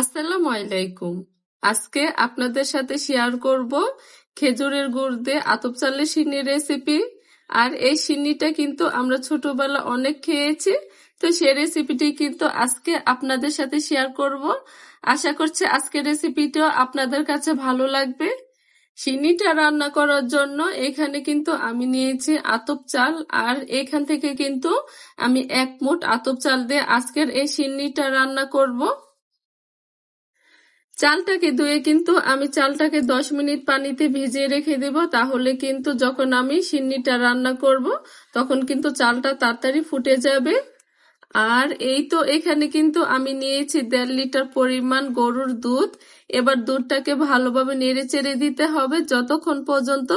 আসসালামু আলাইকুম। আজকে আপনাদের সাথে শেয়ার করব খেজুরের গুড় দিয়ে আতপ চালের সিন্নির রেসিপি আর এই সিন্নিটা কিন্তু আমরা ছোটবেলা অনেক খেয়েছি, তো সেই রেসিপিটি কিন্তু আজকে আপনাদের সাথে শেয়ার করব। আশা করছি আজকের রেসিপিটাও আপনাদের কাছে ভালো লাগবে। সিন্নিটা রান্না করার জন্য এখানে কিন্তু আমি নিয়েছি আতপ চাল, আর এখান থেকে কিন্তু আমি এক মুঠ আতপ চাল দিয়ে আজকের এই সিন্নিটা রান্না করব। চালটাকে ধুয়ে কিন্তু আমি চালটাকে দশ মিনিট পানিতে ভিজিয়ে রেখে দেব। তাহলে কিন্তু যখন আমি সিন্নিটা রান্না করব, তখন কিন্তু চালটা তাড়াতাড়ি ফুটে যাবে। আর এই তো এখানে কিন্তু আমি নিয়েছি দেড় লিটার পরিমাণ গরুর দুধ। এবার দুধটাকে ভালোভাবে নেড়ে চেড়ে দিতে হবে। যতক্ষণ পর্যন্ত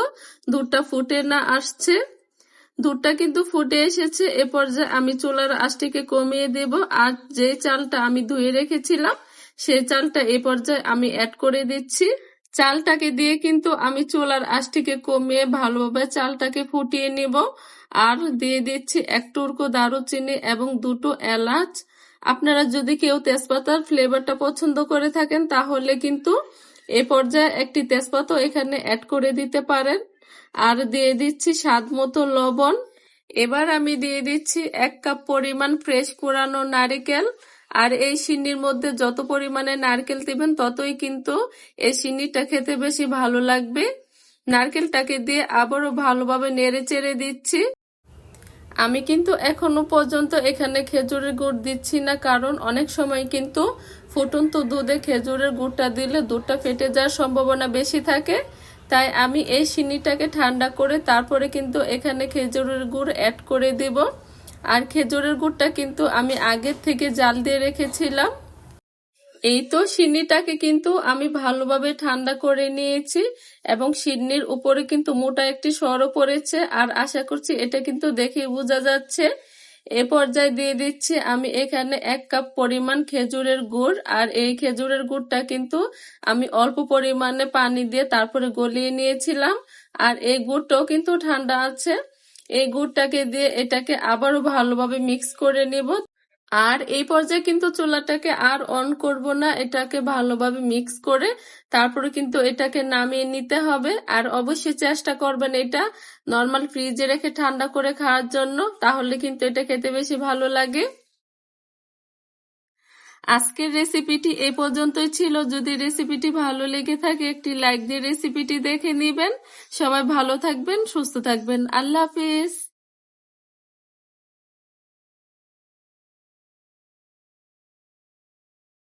দুধটা ফুটে না আসছে, দুধটা কিন্তু ফুটে এসেছে। এ পর্যায়ে আমি চুলার আঁচটিকে কমিয়ে দেব। আর যে চালটা আমি ধুয়ে রেখেছিলাম সেই চালটা এই পর্যায়ে আমি অ্যাড করে দিচ্ছি। চালটাকে দিয়ে কিন্তু আমি চুলার আঁচটিকে কমিয়ে ভালোভাবে চালটাকে ফুটিয়ে নিব। আর দিয়ে দিচ্ছি এক টুকরো দারুচিনি এবং দুটো এলাচ। আপনারা যদি কেউ তেজপাতার ফ্লেভারটা পছন্দ করে থাকেন, তাহলে কিন্তু এ পর্যায়ে একটি তেজপাতা এখানে অ্যাড করে দিতে পারেন। আর দিয়ে দিচ্ছি স্বাদ মতো লবণ। এবার আমি দিয়ে দিচ্ছি এক কাপ পরিমাণ ফ্রেশ কোরানো নারিকেল। আর এই সিন্নির মধ্যে যত পরিমাণে নারকেল দিবেন, ততই কিন্তু এই সিন্নিটা খেতে বেশি ভালো লাগবে। নারকেলটাকে দিয়ে আবারও ভালোভাবে নেড়ে চেড়ে দিচ্ছি। আমি কিন্তু এখনও পর্যন্ত এখানে খেজুরের গুড় দিচ্ছি না, কারণ অনেক সময় কিন্তু ফুটন্ত দুধে খেজুরের গুড়টা দিলে দুধটা ফেটে যাওয়ার সম্ভাবনা বেশি থাকে। তাই আমি এই সিন্নিটাকে ঠান্ডা করে তারপরে কিন্তু এখানে খেজুরের গুড় অ্যাড করে দিব। আর খেজুরের গুড়টা কিন্তু আমি আগের থেকে জাল দিয়ে রেখেছিলাম। এই তো সিন্নিটাকে কিন্তু আমি ভালোভাবে ঠান্ডা করে নিয়েছি এবং সিন্নির উপরে কিন্তু মোটা একটি সরও পড়েছে আর আশা করছি এটা কিন্তু দেখে বোঝা যাচ্ছে। এ পর্যায়ে দিয়ে দিচ্ছি আমি এখানে এক কাপ পরিমাণ খেজুরের গুড় আর এই খেজুরের গুড়টা কিন্তু আমি অল্প পরিমাণে পানি দিয়ে তারপরে গলিয়ে নিয়েছিলাম। আর এই গুড়টাও কিন্তু ঠান্ডা আছে। এই গুড়টাকে দিয়ে এটাকে আবারও ভালোভাবে মিক্স করে নেব। আর এই পর্যায়ে কিন্তু চুলাটাকে আর অন করব না, এটাকে ভালোভাবে মিক্স করে তারপরে কিন্তু এটাকে নামিয়ে নিতে হবে। আর অবশ্যই চেষ্টা করবেন এটা নর্মাল ফ্রিজে রেখে ঠান্ডা করে খাওয়ার জন্য, তাহলে কিন্তু এটা খেতে বেশি ভালো লাগে। আজকের রেসিপিটি এ পর্যন্তই ছিল। যদি রেসিপিটি ভালো লেগে থাকে, একটি লাইক দিয়ে রেসিপিটি দেখে নিবেন। সবাই ভালো থাকবেন, সুস্থ থাকবেন। আল্লাহ হাফিজ।